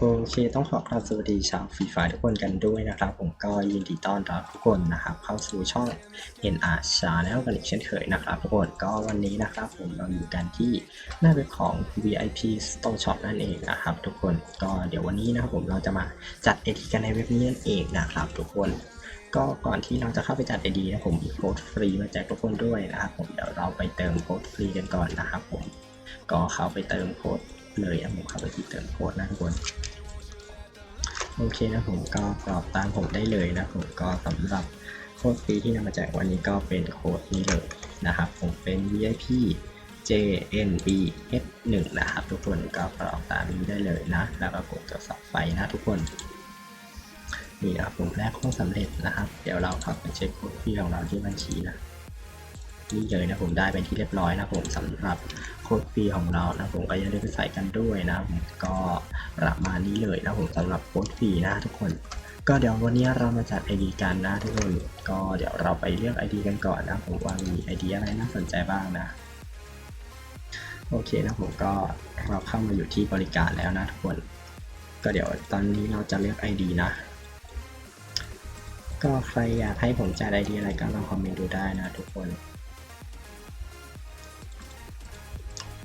โอเคต้องขอกราบสวัสดีชาวฟรีไฟทุกคนกันด้วยนะครับ ผมก็ยินดีต้อนรับทุกคนนะครับ เข้าสู่ช่อง NR Channel กันอีกเช่นเคยนะครับ ทุกคนก็วันนี้นะครับ ผมเราอยู่กันที่หน้าเว็บของ VIP Store Shop นั่นเองนะครับ ทุกคนก็เดี๋ยววันนี้นะครับผมเราจะมาจัดเอทีกันในเว็บนี้นั่นเองนะครับ ทุกคนก็ก่อนที่เราจะเข้าไปจัดไอดีนะผมมีโค้ดฟรีมาแจกทุกคนด้วยนะครับผมเดี๋ยวเราไปเติมโค้ดฟรีกันก่อนนะครับผมก็เข้าไปเติมโค้ด เลยนะผมเข้าไปที่เติมโค้ดนะทุกคนโอเคนะผมก็กรอกตามผมได้เลยนะผมก็สำหรับโค้ดฟรีที่นำมาแจกวันนี้ก็เป็นโค้ดนี้เลยนะครับ ผมเป็น VIP JNBF1 นะครับ ทุกคนก็กรอกตามนี้ได้เลยนะ แล้วก็กดตรวจสอบไฟนะทุกคนนี่นะครับผมแรกข้อสำเร็จนะครับ เดี๋ยวเราข้าไปเช็คโค้ดฟรีของเราที่บัญชีนะ นี่เลยนะผมได้เป็นที่เรียบร้อยนะผมสำหรับโค้ดฟรีของเรานะผมก็อย่าลืมไปใส่กันด้วยนะผมก็ประมาณนี้เลยนะผมสำหรับโค้ดฟรีนะทุกคนก็เดี๋ยววันนี้เรามาจัด ID กันนะทุกคน ก็เดี๋ยวเราไปเลือก ID กันก่อนนะผมว่ามี ID อะไรน่าสนใจบ้างนะ โอเคนะผมก็เราเข้ามาอยู่ที่บริการแล้วนะทุกคน ก็เดี๋ยวตอนนี้เราจะเลือก ID นะ ก็ใครอยากให้ผมจัด ID อะไรก็ลองคอมเมนต์ดูได้นะทุกคน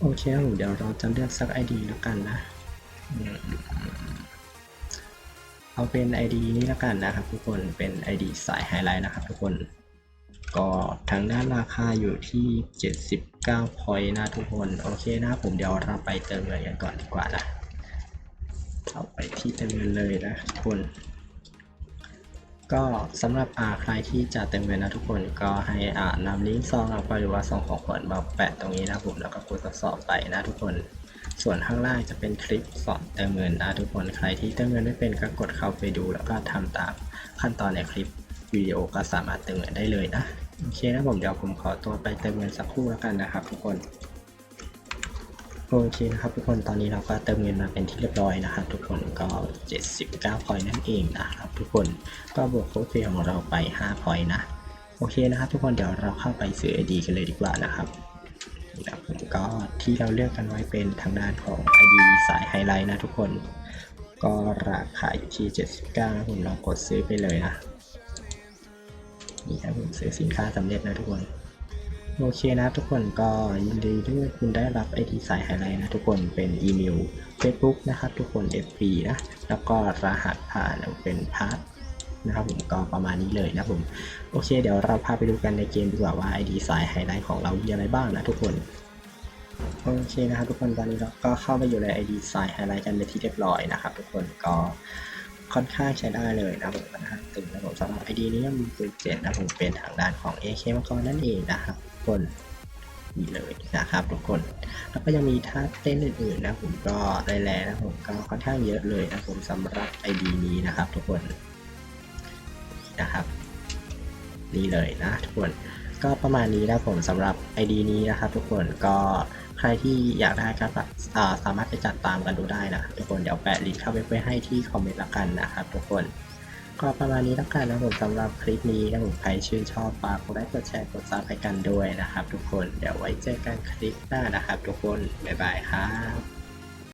โอเคเดี๋ยวเราจะเลือกสัก ID แล้วกันนะ เอาเป็น ID นี้แล้วกันนะครับทุกคนเป็น ID สายไฮไลท์นะครับทุกคน ก็ทางด้านราคาอยู่ที่ 79 point นะทุกคน โอเคนะผมเดี๋ยวเราไปเติมเงินกันก่อนดีกว่านะเอาไปที่เติมเงินเลยนะทุกคน ก็สำหรับอ่าใครที่จะเติมเงินนะทุกคนก็ให้อ่านำลิงก์ซองเอาไปหรือว่าซองของขวัญมาแปะตรงนี้นะผมแล้วก็กดทดสอบไปนะทุกคน ส่วนข้างล่างจะเป็นคลิปสอนเติมเงินนะทุกคนใครที่เติมเงินไม่เป็นก็กดเข้าไปดู แล้วก็ทำตามขั้นตอนในคลิปวิดีโอก็สามารถเติมเงินได้เลยนะโอเคนะผมเดี๋ยวผมขอตัวไปเติมเงินสักครู่แล้วกันนะครับทุกคน โอเคนะครับทุกคนตอนนี้เราก็เติมเงินมาเป็นที่เรียบร้อยนะครับทุกคนก็ 79พอยนั่นเองนะครับทุกคนก็บวกโค้ดฟรีของเราไป5พอยนะโอเคนะครับ ทุกคนเดี๋ยวเราเข้าไปซื้อ ID กันเลยดีกว่านะครับผมก็ที่เราเลือกกันไว้เป็นทางด้านของ ID สายไฮไลท์นะทุกคน ก็ราคาอยู่ที่ 79นะผมลองกดซื้อไปเลยนะนี่ครับผมซื้อสินค้าสำเร็จนะทุกคน โอเคนะทุกคนก็ยินดีด้วยคุณได้รับไอทีสายไฮไลท์นะทุกคนเป็นอีเมล Facebook นะครับทุกคน FP นะแล้วก็รหัสผ่านเป็นพาร์ทนะครับผมก็ประมาณนี้เลยนะผมโอเค เดี๋ยวเราพาไปดูกันในเกมดีกว่าว่า ID สายไฮไลท์ของเรามีอะไรบ้างนะทุกคนโอเคนะครับทุกคนตอนนี้เราก็เข้ามาอยู่ใน ID สายไฮไลท์กันเป็นที่เรียบร้อยนะครับทุกคนก็ค่อนข้างใช้ได้เลยนะผมนะตึงนะผมสำหรับ ID นี้มีปืนเจ็ดนะผมเป็นทางด้านของ AK มังกรนั่นเองนะครับ คนนี่เลยนะครับทุกคน แล้วก็ยังมีท่าเต้นอื่นๆนะผมก็ได้แล้วนะผมก็ค่อนข้างเยอะเลยนะผมสำหรับ ID นี้นะครับ ทุกคนนะครับ นี่เลยนะทุกคนก็ประมาณนี้นะผมสำหรับ ID นี้นะครับ ทุกคนก็ใครที่อยากได้ก็อ่าสามารถไปจัดตามกันดูได้นะทุกคนเดี๋ยวแปะลิงก์เข้าไปไว้ให้ที่คอมเมนต์ละกันนะครับ ทุกคน ก็ประมาณนี้แล้วกันนะผมสำหรับคลิปนี้ถ้าผมใครชื่นชอบฝากกดไลค์กดแชร์กดซับให้กันด้วยนะครับ ทุกคนเดี๋ยวไว้เจอกันคลิปหน้านะครับ ทุกคนบ๊ายบายครับ